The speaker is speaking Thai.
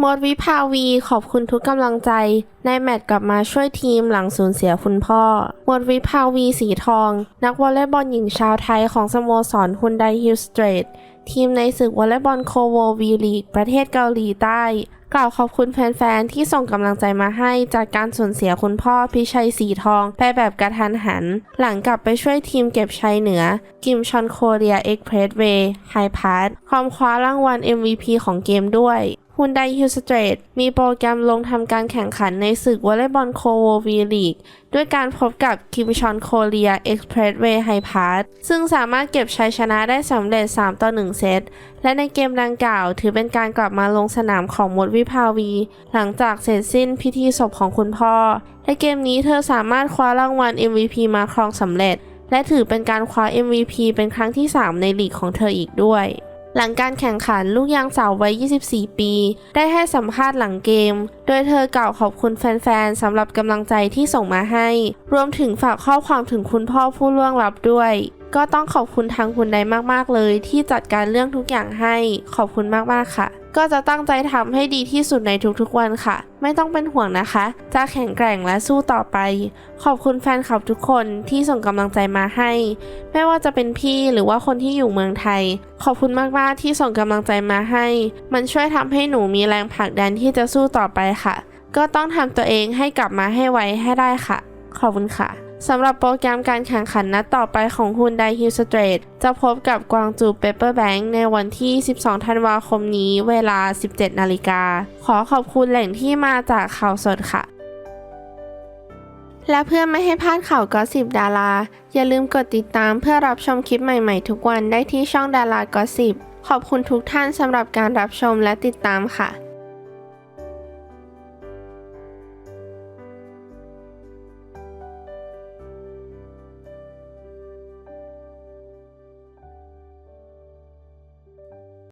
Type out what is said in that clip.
หมดวิภาวีขอบคุณทุกกำลังใจ ในแมตช์กลับมาช่วยทีมหลังสูญเสียคุณพ่อหมดวิภาวีสีทอง นักวอลเลย์บอลหญิงชาวไทยของสโมสรฮุนไดฮิลสเตรททีมในศึกวอลเลย์บอลโคโววีลีกประเทศเกาหลีใต้ กล่าวขอบคุณแฟนๆ ที่ส่งกำลังใจมาให้จากการสูญเสียคุณพ่อพิชัยสีทองไปแบบกระทันหัน หลังกลับไปช่วยทีมเก็บชัยเหนือ กิมชอนโคเรียเอ็กเพรสเวย์ไฮพาร์ทความคว้ารางวัล MVP ของเกมด้วย ฮุนไดฮิลสเตรทมีโปรแกรมลงทำการแข่งขันในศึกวอลเลย์บอลโคโววีลีกด้วยการพบกับคิมชอนโคเรียเอ็กซ์เพรสเวย์ไฮพาร์ทซึ่งสามารถเก็บชัยชนะได้สำเร็จ 3 ต่อ 1 เซต และในเกมดังกล่าว ถือเป็นการกลับมาลงสนามของมดวิภาวี หลังจากเสร็จสิ้นพิธีศพของคุณพ่อ และเกมนี้เธอสามารถคว้ารางวัล MVP มาครองสำเร็จ และถือเป็นการคว้า MVP เป็นครั้งที่ 3 ในลีกของเธออีกด้วย หลังการแข่งขันลูกยางสาววัย 24 ปี ได้ให้สัมภาษณ์หลังเกม โดยเธอกล่าวขอบคุณแฟนๆสำหรับกำลังใจที่ส่งมาให้ รวมถึงฝากข้อความถึงคุณพ่อผู้ล่วงลับด้วย ก็ต้องขอบคุณทางคุณใดมากๆเลย ที่จัดการเรื่องทุกอย่างให้ ขอบคุณมากๆค่ะ ก็จะตั้งใจทำให้ดีที่สุดในทุกๆวันค่ะ ไม่ต้องเป็นห่วงนะคะ จะแข็งแกร่งและสู้ต่อไป ขอบคุณแฟนคลับทุกคนที่ส่งกำลังใจมาให้ ไม่ว่าจะเป็นพี่หรือว่าคนที่อยู่เมืองไทย ขอบคุณมากๆที่ส่งกำลังใจมาให้ มันช่วยทำให้หนูมีแรงผลักดันที่จะสู้ต่อไปค่ะ ก็ต้องทำตัวเองให้กลับมาให้ไวให้ได้ค่ะ ขอบคุณค่ะ สำหรับโปรแกรมการแข่งขันนัดต่อไปของฮุนไดฮิลสเตรทจะพบกับกวางจูเปเปอร์แบงค์ในวันที่ 12 ธันวาคมนี้เวลา 17 นาฬิกา ขอขอบคุณแหล่งที่มาจากข่าวสดค่ะ และเพื่อไม่ให้พลาดข่าวก็สิบดารา อย่าลืมกดติดตามเพื่อรับชมคลิปใหม่ๆ ทุกวันได้ที่ช่องดารากอสิบขอบคุณทุกท่านสำหรับการรับชมและติดตามค่ะ